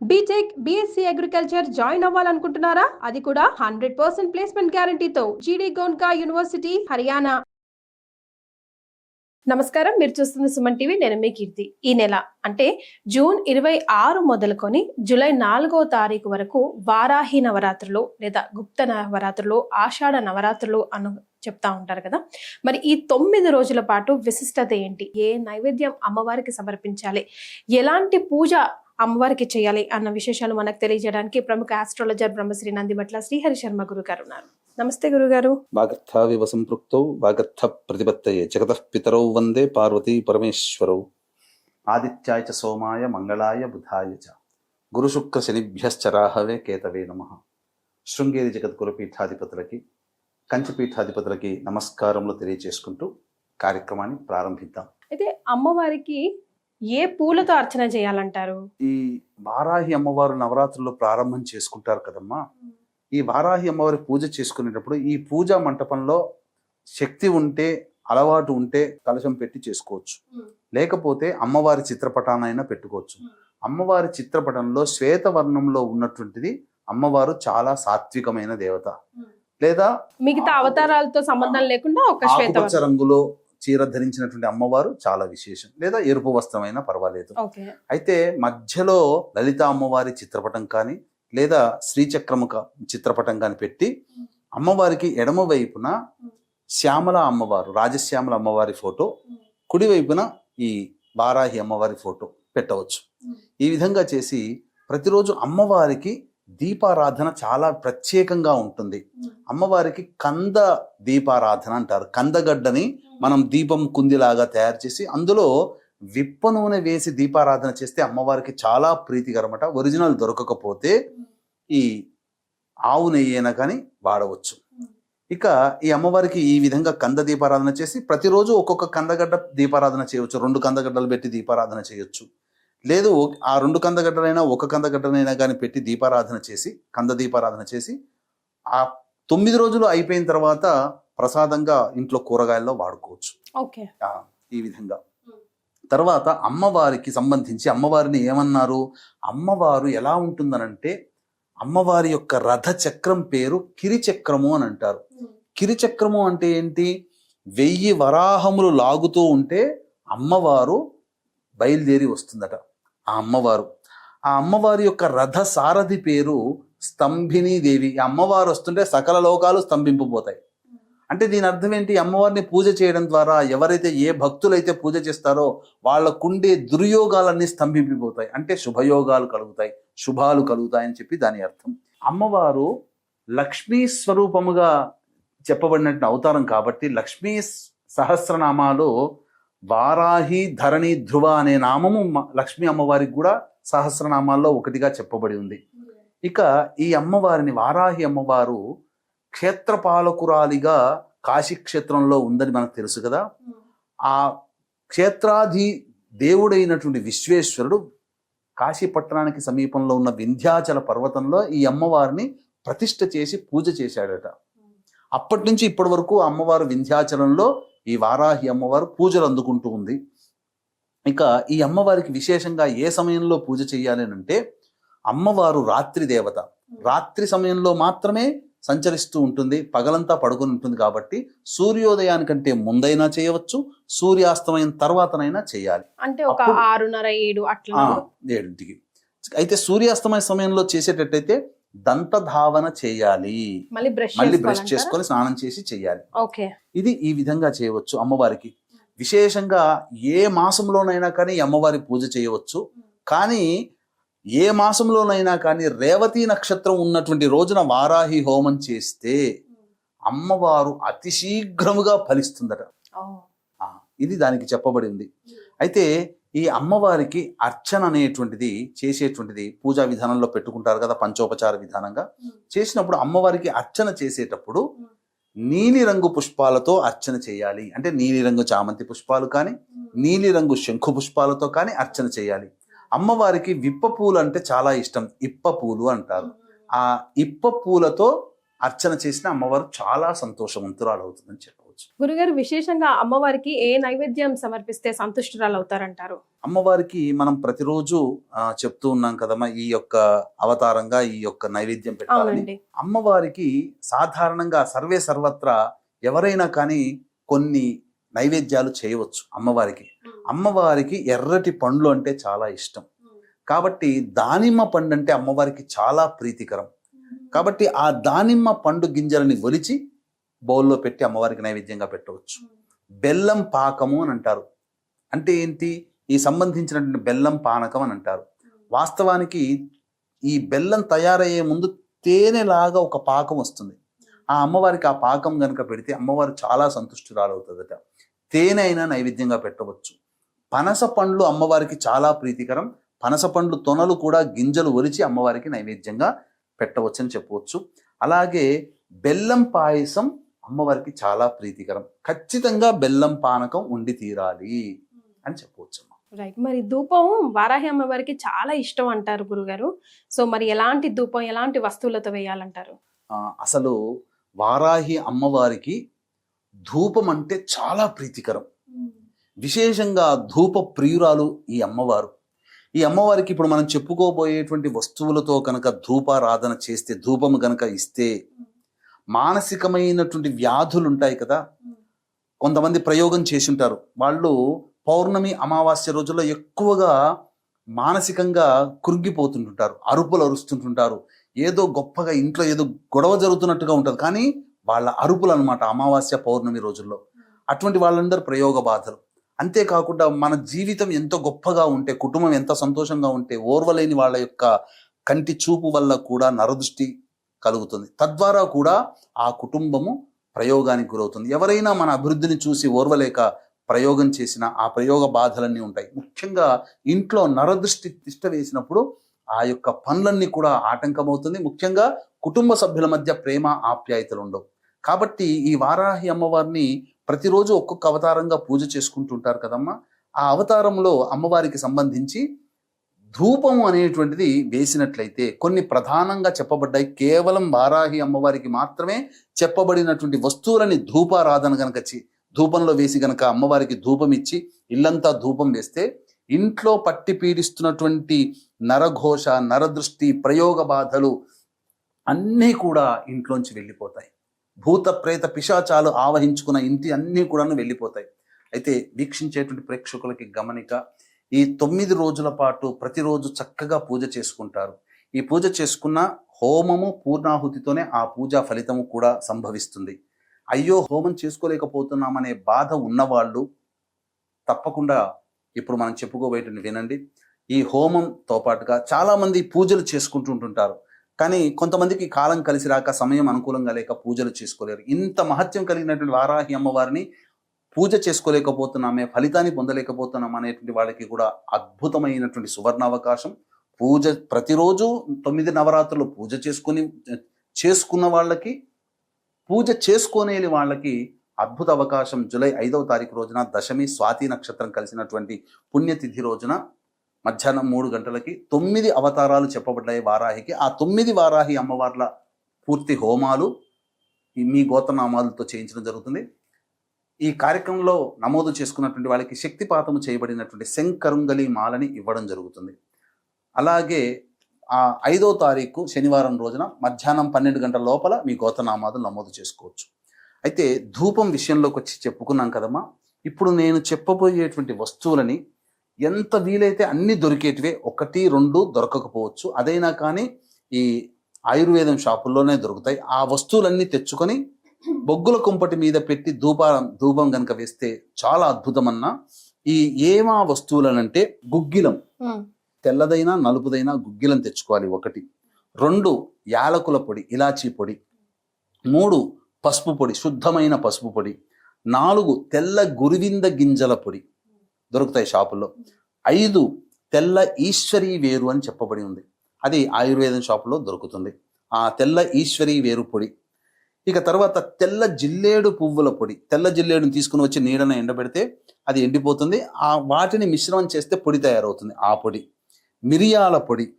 BTech BSc agriculture join అవ్వాలనుకుంటున్నారా? అది కూడా హండ్రెడ్ పర్సెంట్ ప్లేస్మెంట్ గ్యారంటీతో జీడీ గోన్కా యూనివర్సిటీ హర్యానా నమస్కారం. మీరు చూస్తున్న సుమన్ టీవీ నేను మీ కీర్తి. ఈ నెల అంటే జూన్ ఇరవై ఆరు మొదలుకొని జూలై నాలుగో తారీఖు వరకు వారాహి నవరాత్రులు లేదా గుప్త నవరాత్రులు ఆషాఢ నవరాత్రులు అను చెప్తా ఉంటారు కదా. మరి ఈ తొమ్మిది రోజుల పాటు విశిష్టత ఏంటి? ఏ నైవేద్యం అమ్మవారికి సమర్పించాలి? ఎలాంటి పూజ అమ్మవారికి చేయాలి అన్న విశేషాలు మనకు తెలియజేయడానికి ప్రముఖ ఆస్ట్రాలజర్ బ్రహ్మశ్రీ నందిమట్ల శ్రీహరి శర్మ గురువు గారు ఉన్నారు. నమస్తే గురుగారు. వాగర్థావివ సంపృక్తౌ వాగర్థ ప్రతిపత్తయే. జగతః పితరౌ వందే పార్వతీ పరమేశ్వరౌ. ఆదిత్యాయ చ సోమాయ మంగళాయ బుధాయ చ. గురుశుక్ర శనిభ్యశ్చరాహవే కేతవే నమ. శృంగేరి జగద్గురు పీఠాధిపతులకి కంచి పీఠాధిపతులకి నమస్కారములు తెలియచేసుకుంటూ కార్యక్రమాన్ని ప్రారంభిద్దాం. అయితే అమ్మవారికి ఏ పూలతో అర్చన చేయాలంటారు? ఈ వారాహి అమ్మవారు నవరాత్రుల్లో ప్రారంభం చేసుకుంటారు కదమ్మా. ఈ వారాహి అమ్మవారి పూజ చేసుకునేటప్పుడు ఈ పూజా మంటపంలో శక్తి ఉంటే అలవాటు ఉంటే కలశం పెట్టి చేసుకోవచ్చు. లేకపోతే అమ్మవారి చిత్రపటానైనా పెట్టుకోవచ్చు. అమ్మవారి చిత్రపటంలో శ్వేతవర్ణంలో ఉన్నటువంటిది అమ్మవారు చాలా సాత్వికమైన దేవత. లేదా మిగతా అవతారాలతో సంబంధం లేకుండా ఒక శ్వేత రంగులో చీర ధరించినటువంటి అమ్మవారు చాలా విశేషం. లేదా ఎరుపు వస్త్రమైనా పర్వాలేదు. అయితే మధ్యలో లలిత అమ్మవారి చిత్రపటం కానీ లేదా శ్రీచక్రము క- చిత్రపటం కానీ పెట్టి అమ్మవారికి ఎడమ వైపున శ్యామల అమ్మవారు రాజశ్యామల అమ్మవారి ఫోటో కుడి వైపున ఈ వారాహి అమ్మవారి ఫోటో పెట్టవచ్చు. ఈ విధంగా చేసి ప్రతిరోజు అమ్మవారికి దీపారాధన చాలా ప్రత్యేకంగా ఉంటుంది. అమ్మవారికి కంద దీపారాధన అంటారు. కందగడ్డని మనం దీపం కుందిలాగా తయారు చేసి అందులో విప్ప నూనె వేసి దీపారాధన చేస్తే అమ్మవారికి చాలా ప్రీతికరమట. ఒరిజినల్ దొరకకపోతే ఈ ఆవు నెయ్యి అయినా కానీ వాడవచ్చు. ఇక ఈ అమ్మవారికి ఈ విధంగా కంద దీపారాధన చేసి ప్రతిరోజు ఒక్కొక్క కందగడ్డ దీపారాధన చేయవచ్చు. రెండు కందగడ్డలు పెట్టి దీపారాధన చేయొచ్చు. లేదు ఆ రెండు కందగడ్డలైనా ఒక కందగడ్డలైనా కానీ పెట్టి దీపారాధన చేసి కంద దీపారాధన చేసి ఆ తొమ్మిది రోజులు అయిపోయిన తర్వాత ప్రసాదంగా ఇంట్లో కూరగాయల్లో వాడుకోవచ్చు. ఓకే. ఈ విధంగా. తర్వాత అమ్మవారికి సంబంధించి అమ్మవారిని ఏమన్నారు? అమ్మవారు ఎలా ఉంటుందనంటే అమ్మవారి యొక్క రథ చక్రం పేరు కిరిచక్రము అని అంటారు. కిరిచక్రము అంటే ఏంటి? వెయ్యి వరాహములు లాగుతూ ఉంటే అమ్మవారు బయలుదేరి వస్తుందట. ఆ అమ్మవారు. ఆ అమ్మవారి యొక్క రథ సారథి పేరు స్తంభిని దేవి. ఈ అమ్మవారు వస్తుంటే సకల లోకాలు స్తంభింపబోతాయి. అంటే దీని అర్థం ఏంటి? అమ్మవారిని పూజ చేయడం ద్వారా ఎవరైతే ఏ భక్తులైతే పూజ చేస్తారో వాళ్ళకుండే దుర్యోగాలన్నీ స్తంభింపిపోతాయి అంటే శుభయోగాలు కలుగుతాయి శుభాలు కలుగుతాయని చెప్పి దాని అర్థం. అమ్మవారు లక్ష్మీ స్వరూపముగా చెప్పబడినట్టు అవతారం కాబట్టి లక్ష్మీ సహస్రనామాలు వారాహి ధరణి ధ్రువ అనే నామము మ- లక్ష్మీ అమ్మవారికి కూడా సహస్రనామాల్లో ఒకటిగా చెప్పబడి ఉంది. ఇక ఈ అమ్మవారిని వారాహి అమ్మవారు క్షేత్రపాలకురాలిగా కాశీ క్షేత్రంలో ఉందని మనకు తెలుసు కదా. ఆ క్షేత్రాధి దేవుడైనటువంటి విశ్వేశ్వరుడు కాశీ పట్టణానికి సమీపంలో ఉన్న వింధ్యాచల పర్వతంలో ఈ అమ్మవారిని ప్రతిష్ఠ చేసి పూజ చేశాడట. అప్పటి నుంచి ఇప్పటి వరకు అమ్మవారు వింధ్యాచలంలో ఈ వారాహి అమ్మవారు పూజలు అందుకుంటూ ఉంది. ఇక ఈ అమ్మవారికి విశేషంగా ఏ సమయంలో పూజ చేయాలి అని అంటే అమ్మవారు రాత్రి దేవత. రాత్రి సమయంలో మాత్రమే సంచరిస్తూ ఉంటుంది. పగలంతా పడుకొని ఉంటుంది కాబట్టి సూర్యోదయానికంటే ముందైనా చేయవచ్చు. సూర్యాస్తమయం తర్వాతనైనా చేయాలి. అంటే ఒక ఆరున్నర ఏడు అట్లా. ఏడింటికి. అయితే సూర్యాస్తమయ సమయంలో చేసేటట్టయితే దంతధావన చేయాలి. మళ్ళీ బ్రష్ చేసుకొని స్నానం చేసి చేయాలి. ఓకే. ఇది ఈ విధంగా చేయవచ్చు అమ్మవారికి. విశేషంగా ఏ మాసంలోనైనా కానీ అమ్మవారి పూజ చేయవచ్చు. కానీ ఏ మాసంలోనైనా కానీ రేవతి నక్షత్రం ఉన్నటువంటి రోజున వారాహి హోమం చేస్తే అమ్మవారు అతి శీఘ్రముగా ఫలిస్తుందట ఇది దానికి చెప్పబడింది. అయితే ఈ అమ్మవారికి అర్చన అనేటువంటిది చేసేటువంటిది పూజా విధానంలో పెట్టుకుంటారు కదా పంచోపచార విధానంగా. చేసినప్పుడు అమ్మవారికి అర్చన చేసేటప్పుడు నీలిరంగు పుష్పాలతో అర్చన చేయాలి. అంటే నీలిరంగు చామంతి పుష్పాలు కానీ నీలిరంగు శంఖు పుష్పాలతో కానీ అర్చన చేయాలి. అమ్మవారికి విప్ప పూలు అంటే చాలా ఇష్టం. ఇప్ప పూలు అంటారు. ఆ ఇప్ప పూలతో అర్చన చేసిన అమ్మవారు చాలా సంతోషవంతురాలు అవుతుందని చెప్పవచ్చు పెట్టుకోవచ్చు గురుగారు విశేషంగా అమ్మవారికి ఏ నైవేద్యం సమర్పిస్తే సంతుష్టురాలు అవుతారంటారు అమ్మవారికి మనం ప్రతిరోజు చెప్తూ ఉన్నాం కదమ్మా ఈ యొక్క అవతారంగా ఈ యొక్క నైవేద్యం పెట్టాలని. అమ్మవారికి సాధారణంగా సర్వే సర్వత్రా ఎవరైనా కానీ కొన్ని నైవేద్యాలు చేయవచ్చు అమ్మవారికి. అమ్మవారికి ఎర్రటి పండ్లు అంటే చాలా ఇష్టం. కాబట్టి దానిమ్మ పండు అంటే అమ్మవారికి చాలా ప్రీతికరం. కాబట్టి ఆ దానిమ్మ పండు గింజలని ఒలిచి బౌల్లో పెట్టి అమ్మవారికి నైవేద్యంగా పెట్టవచ్చు. బెల్లం పాకము అని అంటారు. అంటే ఏంటి? ఈ సంబంధించినటువంటి బెల్లం పానకం అని అంటారు. వాస్తవానికి ఈ బెల్లం తయారయ్యే ముందు తేనెలాగా ఒక పాకం వస్తుంది. ఆ అమ్మవారికి ఆ పాకం కనుక పెడితే అమ్మవారు చాలా సంతుష్టురాలవుతుందట తేనె అయినా నైవేద్యంగా పెట్టవచ్చు. పనస పండ్లు అమ్మవారికి చాలా ప్రీతికరం. పనస పండ్లు తొనలు కూడా గింజలు ఒలిచి అమ్మవారికి నైవేద్యంగా పెట్టవచ్చని చెప్పవచ్చు. అలాగే బెల్లం పాయసం అమ్మవారికి చాలా ప్రీతికరం. ఖచ్చితంగా బెల్లం పానకం ఉండి తీరాలి అని చెప్పవచ్చు. రైట్ మరి ధూపం వారాహి అమ్మవారికి చాలా ఇష్టం అంటారు గురుగారు. సో మరి ఎలాంటి ధూపం ఎలాంటి వస్తువులతో వేయాలంటారు? ఆ, అసలు వారాహి అమ్మవారికి ధూపం అంటే చాలా ప్రీతికరం. విశేషంగా ధూప ప్రియురాలు ఈ అమ్మవారు. ఈ అమ్మవారికి ఇప్పుడు మనం చెప్పుకోబోయేటువంటి వస్తువులతో కనుక ధూపారాధన చేస్తే ధూపము కనుక ఇస్తే మానసికమైనటువంటి వ్యాధులు ఉంటాయి కదా. కొంతమంది ప్రయోగం చేసి ఉంటారు వాళ్ళు పౌర్ణమి అమావాస్య రోజుల్లో ఎక్కువగా మానసికంగా కృంగిపోతుంటుంటారు. అరుపులు అరుస్తుంటుంటారు. ఏదో గొప్పగా ఇంట్లో ఏదో గొడవ జరుగుతున్నట్టుగా ఉంటుంది. కానీ వాళ్ళ అరుపులు అనమాట అమావాస్య పౌర్ణమి రోజుల్లో. అటువంటి వాళ్ళందరూ ప్రయోగ బాధలు. అంతేకాకుండా మన జీవితం ఎంత గొప్పగా ఉంటే కుటుంబం ఎంత సంతోషంగా ఉంటే ఓర్వలేని వాళ్ళ యొక్క కంటి చూపు వల్ల కూడా నరదృష్టి కలుగుతుంది. తద్వారా కూడా ఆ కుటుంబము ప్రయోగానికి గురవుతుంది. ఎవరైనా మన అభివృద్ధిని చూసి ఓర్వలేక ప్రయోగం చేసిన ఆ ప్రయోగ బాధలన్నీ ఉంటాయి. ముఖ్యంగా ఇంట్లో నరదృష్టి తిష్ట వేసినప్పుడు ఆ యొక్క పనులన్నీ కూడా ఆటంకమవుతుంది. ముఖ్యంగా కుటుంబ సభ్యుల మధ్య ప్రేమ ఆప్యాయతలు ఉండవు. కాబట్టి ఈ వారాహి అమ్మవారిని ప్రతిరోజు ఒక్కొక్క అవతారంగా పూజ చేసుకుంటుంటారు కదమ్మా. ఆ అవతారంలో అమ్మవారికి సంబంధించి ధూపం అనేటువంటిది వేసినట్లయితే కొన్ని ప్రధానంగా చెప్పబడ్డాయి. కేవలం వారాహి అమ్మవారికి మాత్రమే చెప్పబడినటువంటి వస్తువులని ధూపారాధన గనక చి- ధూపంలో వేసి గనక అమ్మవారికి ధూపం ఇచ్చి ఇల్లంతా ధూపం వేస్తే ఇంట్లో పట్టి పీడిస్తున్నటువంటి నరఘోష నరదృష్టి ప్రయోగ బాధలు అన్నీ కూడా ఇంట్లోంచి వెళ్ళిపోతాయి. భూత ప్రేత పిశాచాలు ఆవహించుకున్న ఇంటి అన్నీ కూడాను వెళ్ళిపోతాయి. అయితే వీక్షించేటువంటి ప్రేక్షకులకి గమనిక ఈ తొమ్మిది రోజుల పాటు ప్రతిరోజు చక్కగా పూజ చేసుకుంటారు. ఈ పూజ చేసుకున్న హోమము పూర్ణాహుతితోనే ఆ పూజా ఫలితము కూడా సంభవిస్తుంది. అయ్యో హోమం చేసుకోలేకపోతున్నామనే బాధ ఉన్నవాళ్ళు తప్పకుండా ఇప్పుడు మనం చెప్పుకోబోయేటువంటి వినండి. ఈ హోమంతో పాటుగా చాలామంది పూజలు చేసుకుంటుంటుంటారు. కానీ కొంతమందికి కాలం కలిసి రాక సమయం అనుకూలంగా లేక పూజలు చేసుకోలేరు. ఇంత మహత్యం కలిగినటువంటి వారాహి అమ్మవారిని పూజ చేసుకోలేకపోతున్నామే ఫలితాన్ని పొందలేకపోతున్నాం అనేటువంటి వాళ్ళకి కూడా అద్భుతమైనటువంటి సువర్ణ అవకాశం పూజ ప్రతిరోజు తొమ్మిది నవరాత్రులు పూజ చేసుకుని చేసుకున్న వాళ్ళకి పూజ చేసుకోలేని వాళ్ళకి అద్భుత అవకాశం. జూలై ఐదవ తారీఖు రోజున దశమి స్వాతి నక్షత్రం కలిసినటువంటి పుణ్యతిథి రోజున మధ్యాహ్నం మూడు గంటలకి తొమ్మిది అవతారాలు చెప్పబడ్డాయి వారాహికి. ఆ తొమ్మిది వారాహి అమ్మవార్ల పూర్తి హోమాలు మీ గోత్రనామాలతో చేయించడం జరుగుతుంది. ఈ కార్యక్రమంలో నమోదు చేసుకున్నటువంటి వాళ్ళకి శక్తిపాతము చేయబడినటువంటి శంకరుంగలి మాలని ఇవ్వడం జరుగుతుంది. అలాగే ఆ ఐదో తారీఖు శనివారం రోజున మధ్యాహ్నం పన్నెండు గంటల లోపల మీ గోత్రనామాలు నమోదు చేసుకోవచ్చు. అయితే ధూపం విషయంలోకి వచ్చి చెప్పుకున్నాం కదమ్మా. ఇప్పుడు నేను చెప్పబోయేటువంటి వస్తువులని ఎంత వీలైతే అన్ని దొరికేటివే ఒకటి రెండు దొరకకపోవచ్చు. అదైనా కానీ ఈ ఆయుర్వేదం షాపుల్లోనే దొరుకుతాయి. ఆ వస్తువులన్నీ తెచ్చుకొని బొగ్గుల కుంపటి మీద పెట్టి ధూప ధూపం కనుక వేస్తే చాలా అద్భుతమన్నా ఈ ఏమా వస్తువులనంటే గుగ్గిలం. తెల్లదైనా నలుపుదైనా గుగ్గిలం తెచ్చుకోవాలి ఒకటి. రెండు యాలకుల పొడి ఇలాచీ పొడి. మూడు పసుపు పొడి శుద్ధమైన పసుపు పొడి. నాలుగు తెల్ల గురివింద గింజల పొడి దొరుకుతాయి షాపుల్లో. ఐదు తెల్ల ఈశ్వరీ వేరు అని చెప్పబడి ఉంది. అది ఆయుర్వేదం షాపులో దొరుకుతుంది. ఆ తెల్ల ఈశ్వరీ వేరు పొడి ఇక తర్వాత తెల్ల జిల్లేడు పువ్వుల పొడి. తెల్ల జిల్లేడుని తీసుకుని వచ్చి నీడన ఎండబెడితే అది ఎండిపోతుంది. ఆ వాటిని మిశ్రమం చేస్తే పొడి తయారవుతుంది. ఆ పొడి. మిరియాల పొడి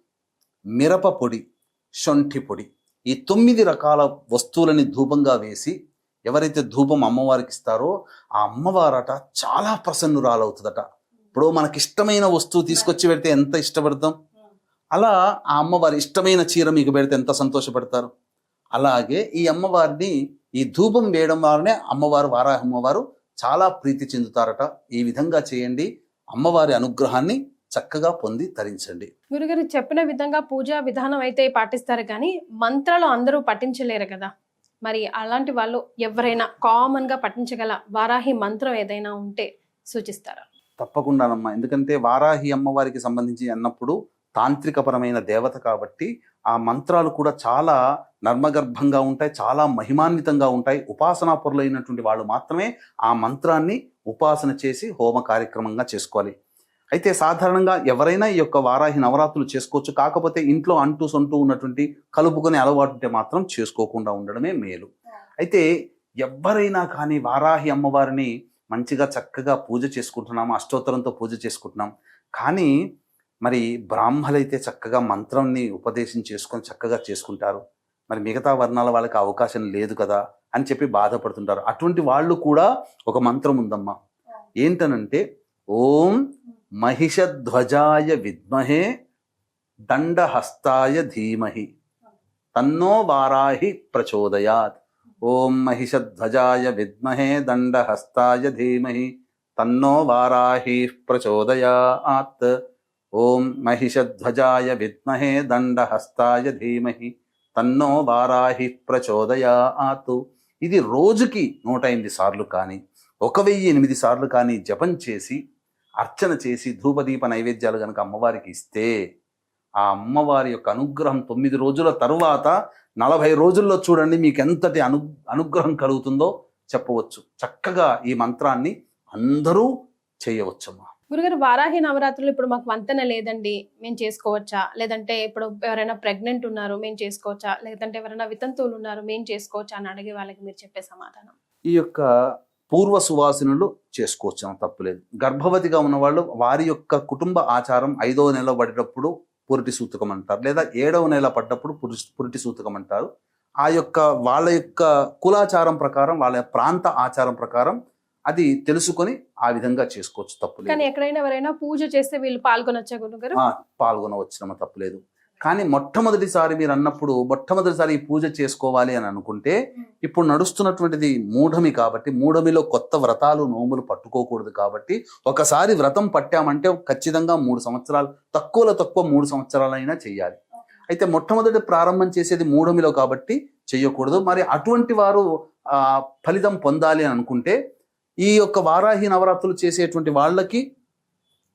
మిరప పొడి శొంఠి పొడి. ఈ తొమ్మిది రకాల వస్తువులని ధూపంగా వేసి ఎవరైతే ధూపం అమ్మవారికి ఇస్తారో ఆ అమ్మవారట చాలా ప్రసన్నురాలవుతుందట. ఇప్పుడు మనకి ఇష్టమైన వస్తువు తీసుకొచ్చి పెడితే ఎంత ఇష్టపడతాం? అలా ఆ అమ్మవారి ఇష్టమైన చీర మీకు పెడితే ఎంత సంతోషపడతారు? అలాగే ఈ అమ్మవారిని ఈ ధూపం వేయడం వల్లనే అమ్మవారు వారాహ అమ్మవారు చాలా ప్రీతి చెందుతారట. ఈ విధంగా చేయండి. అమ్మవారి అనుగ్రహాన్ని చక్కగా పొంది తరించండి. గురుగారు చెప్పిన విధంగా పూజా విధానం అయితే పాటిస్తారు కానీ మంత్రాలు అందరూ పఠించలేరు కదా. మరి అలాంటి వాళ్ళు ఎవరైనా కామన్గా పఠించగల వారాహి మంత్రం ఏదైనా ఉంటే సూచిస్తారా? తప్పకుండానమ్మా. ఎందుకంటే వారాహి అమ్మవారికి సంబంధించి అన్నప్పుడు తాంత్రికపరమైన దేవత కాబట్టి ఆ మంత్రాలు కూడా చాలా నర్మగర్భంగా ఉంటాయి చాలా మహిమాన్వితంగా ఉంటాయి. ఉపాసనా పరులైనటువంటి వాళ్ళు మాత్రమే ఆ మంత్రాన్ని ఉపాసన చేసి హోమ కార్యక్రమంగా చేసుకోవాలి. అయితే సాధారణంగా ఎవరైనా ఈ యొక్క వారాహి నవరాత్రులు చేసుకోవచ్చు. కాకపోతే ఇంట్లో అంటూ సొంటూ ఉన్నటువంటి కలుపుకొని అలవాటు ఉంటే మాత్రం చేసుకోకుండా ఉండడమే మేలు. అయితే ఎవరైనా కానీ వారాహి అమ్మవారిని మంచిగా చక్కగా పూజ చేసుకుంటున్నాము అష్టోత్తరంతో పూజ చేసుకుంటున్నాం. కానీ మరి బ్రాహ్మలైతే చక్కగా మంత్రంని ఉపదేశం చేసుకొని చక్కగా చేసుకుంటారు. మరి మిగతా వర్ణాల వాళ్ళకి అవకాశం లేదు కదా అని చెప్పి బాధపడుతుంటారు. అటువంటి వాళ్ళు కూడా ఒక మంత్రం ఉందమ్మా. ఏంటనంటే ఓం మహిషధ్వజాయ విద్మహే దండహస్తాయ ధీమహి తన్నో వారాహి ప్రచోదయాత్. ఓం మహిషధ్వజాయ విద్మహే దండహస్తాయ ధీమహి తన్నో వారాహి ప్రచోదయాత్. ఓం మహిషధ్వజాయ విద్మహే దండహస్తాయ ధీమహి. తన్నో వారాహి ప్రచోదయాత్. ఇది రోజుకి నూట ఎనిమిది సార్లు కానీ ఒక వెయ్యి ఎనిమిది సార్లు కానీ జపం చేసి అర్చన చేసి ధూపదీప నైవేద్యాలు కనుక అమ్మవారికి ఇస్తే ఆ అమ్మవారి యొక్క అనుగ్రహం తొమ్మిది రోజుల తరువాత నలభై రోజుల్లో చూడండి మీకు ఎంతటి అను అనుగ్రహం కలుగుతుందో చెప్పవచ్చు. చక్కగా ఈ మంత్రాన్ని అందరూ చేయవచ్చమ్మా. గురుగారు వారాహి నవరాత్రులు ఇప్పుడు మాకు వంతెన లేదండి. మేము చేసుకోవచ్చా? లేదంటే ఇప్పుడు ఎవరైనా ప్రెగ్నెంట్ ఉన్నారు మేము చేసుకోవచ్చా? లేదంటే ఎవరైనా వితంతువులు ఉన్నారు మేము చేసుకోవచ్చా? అని అడిగే వాళ్ళకి మీరు చెప్పే సమాధానం. ఈ యొక్క పూర్వ సువాసనలు చేసుకోవచ్చు అని తప్పులేదు గర్భవతిగా ఉన్నవాళ్ళు వారి యొక్క కుటుంబ ఆచారం ఐదవ నెల పడేటప్పుడు పురిటి సూతకం అంటారు. లేదా ఏడవ నెల పడ్డప్పుడు పురి పురిటి సూతకం అంటారు. ఆ యొక్క వాళ్ళ యొక్క కులాచారం ప్రకారం వాళ్ళ ప్రాంత ఆచారం ప్రకారం అది తెలుసుకొని ఆ విధంగా చేసుకోవచ్చు కానీ తప్పులేదు ఎక్కడైనా ఎవరైనా పూజ చేస్తే వీళ్ళు పాల్గొనొచ్చా గురుగారు? ఆ, పాల్గొనవచ్చునమ్మ తప్పులేదు కానీ మొట్టమొదటిసారి మీరు అన్నప్పుడు మొట్టమొదటిసారి ఈ పూజ చేసుకోవాలి అని అనుకుంటే ఇప్పుడు నడుస్తున్నటువంటిది మూఢమి కాబట్టి మూఢమిలో కొత్త వ్రతాలు నోములు పట్టుకోకూడదు కాబట్టి ఒకసారి వ్రతం పట్టామంటే ఖచ్చితంగా మూడు సంవత్సరాలు తక్కువలో తక్కువ మూడు సంవత్సరాలైనా చేయాలి అయితే మొట్టమొదటి ప్రారంభం చేసేది మూఢమిలో కాబట్టి చేయకూడదు మరి అటువంటి వారు ఆ ఫలితం పొందాలి అని అనుకుంటే ఈ యొక్క వారాహి నవరాత్రులు చేసేటువంటి వాళ్ళకి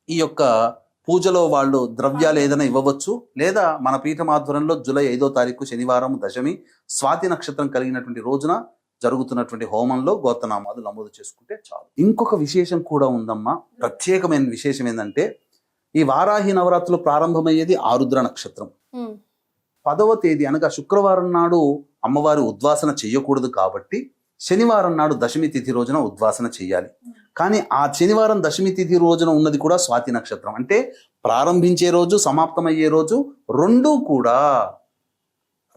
ఈ యొక్క పూజలో వాళ్ళు ద్రవ్యాలు ఏదైనా ఇవ్వవచ్చు. లేదా మన పీఠం ఆధ్వర్యంలో జూలై ఐదో తారీఖు శనివారం దశమి స్వాతి నక్షత్రం కలిగినటువంటి రోజున జరుగుతున్నటువంటి హోమంలో గోత్రనామాలు నమోదు చేసుకుంటే చాలు. ఇంకొక విశేషం కూడా ఉందమ్మా. ప్రత్యేకమైన విశేషం ఏంటంటే ఈ వారాహి నవరాత్రులు ప్రారంభమయ్యేది ఆరుద్ర నక్షత్రం. పదవ తేదీ అనగా శుక్రవారం నాడు అమ్మవారి ఉద్వాసన చేయకూడదు కాబట్టి శనివారం నాడు దశమి తిథి రోజున ఉద్వాసన చేయాలి. కానీ ఆ శనివారం దశమి తిథి రోజున ఉన్నది కూడా స్వాతి నక్షత్రం. అంటే ప్రారంభించే రోజు సమాప్తమయ్యే రోజు రెండూ కూడా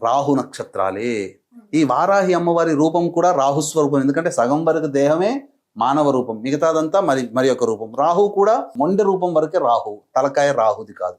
రాహు నక్షత్రాలే. ఈ వారాహి అమ్మవారి రూపం కూడా రాహు స్వరూపం. ఎందుకంటే సగం వరకు దేహమే మానవ రూపం. మిగతాదంతా మరి మరి ఒక రూపం. రాహు కూడా మొండె రూపం వరకే రాహు. తలకాయ రాహుది కాదు.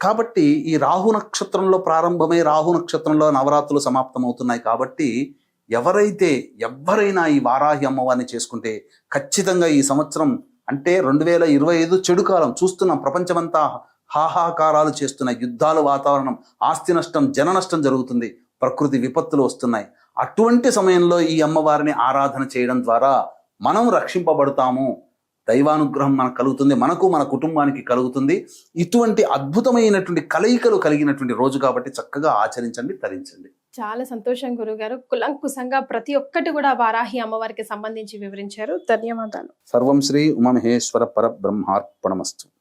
కాబట్టి ఈ రాహు నక్షత్రంలో ప్రారంభమై రాహు నక్షత్రంలో నవరాత్రులు సమాప్తమవుతున్నాయి కాబట్టి ఎవరైతే ఎవరైనా ఈ వారాహి అమ్మవారిని చేసుకుంటే ఖచ్చితంగా ఈ సంవత్సరం అంటే రెండు వేల ఇరవై ఐదు చెడు కాలం చూస్తున్నాం ప్రపంచమంతా హాహాకారాలు చేస్తున్న యుద్ధాలు వాతావరణం ఆస్తి నష్టం జన నష్టం జరుగుతుంది. ప్రకృతి విపత్తులు వస్తున్నాయి. అటువంటి సమయంలో ఈ అమ్మవారిని ఆరాధన చేయడం ద్వారా మనం రక్షింపబడతాము. దైవానుగ్రహం మనకు కలుగుతుంది మనకు మన కుటుంబానికి కలుగుతుంది. ఇటువంటి అద్భుతమైనటువంటి కలయికలు కలిగినటువంటి రోజు కాబట్టి చక్కగా ఆచరించండి తరించండి. చాలా సంతోషం గురుగారు. కులంకుశంగా ప్రతి ఒక్కటి కూడా వారాహి అమ్మవారికి సంబంధించి వివరించారు. ధన్యవాదాలు. సర్వం శ్రీ ఉమమహేశ్వర పర బ్రహ్మార్పణమస్తు.